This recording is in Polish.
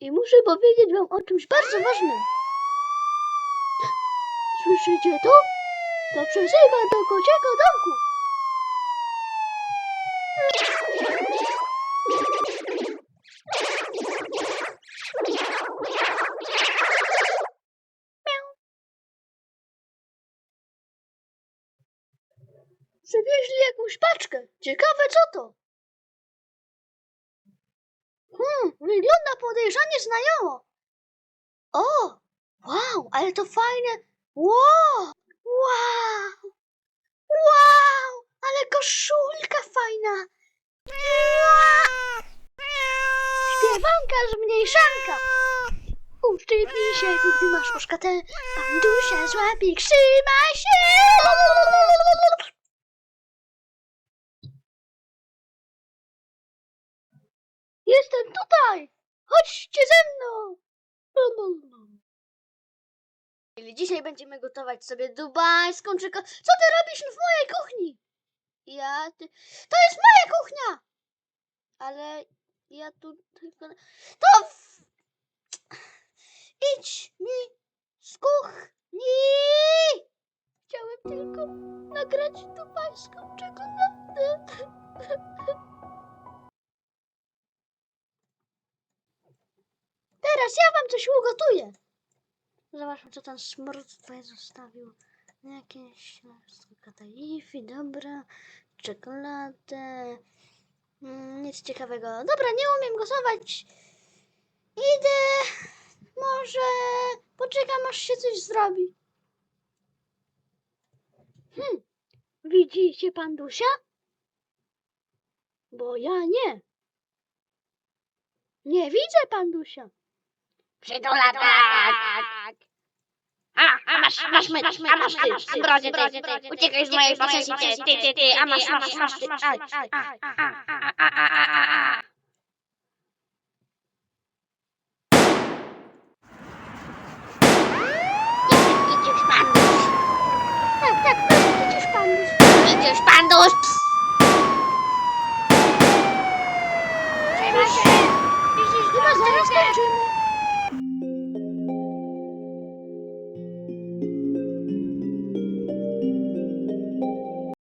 I muszę powiedzieć wam o czymś bardzo ważnym. Słyszycie to? To przesyła do kociego domku. Przywieźli jakąś paczkę. Ciekawe co to. Hmm, wygląda podejrzanie znajomo. O, wow, ale to fajne. Wow, wow, wow, ale koszulka fajna. Śpiewanka zmniejszanka. Uszczypnij się, gdy masz oszkatę. Pandusia złap i trzymaj się. Jestem tutaj! Chodźcie ze mną! Dzisiaj będziemy gotować sobie dubajską czy... ko- Co ty robisz w mojej kuchni? Ja... Ty... To jest moja kuchnia! Ale ja tu tylko... To... W... Idź mi z kuchni! Chciałem tylko nagrać dubajską czekoladę. Teraz ja wam coś ugotuję. Zobaczmy, co ten smród tutaj zostawił. Jakieś katalifi, dobra. Czekoladę. Mm, nic ciekawego. Dobra, nie umiem głosować. Idę. Może poczekam, aż się coś zrobi. Hmm. Widzicie pan Dusia? Bo ja nie. Nie widzę pan Dusia. Przytula tak! A, a masz, masz, masz, a masz ty, ty, brodzie, ty, uciekaj z mojej posesji, ty, ty, ty, ty, a masz, masz, masz, ty, aj, a, a, a, a, a, a, a. Idziesz, panduś, Tak, tak, przecież pan Duś. idziesz, panduś!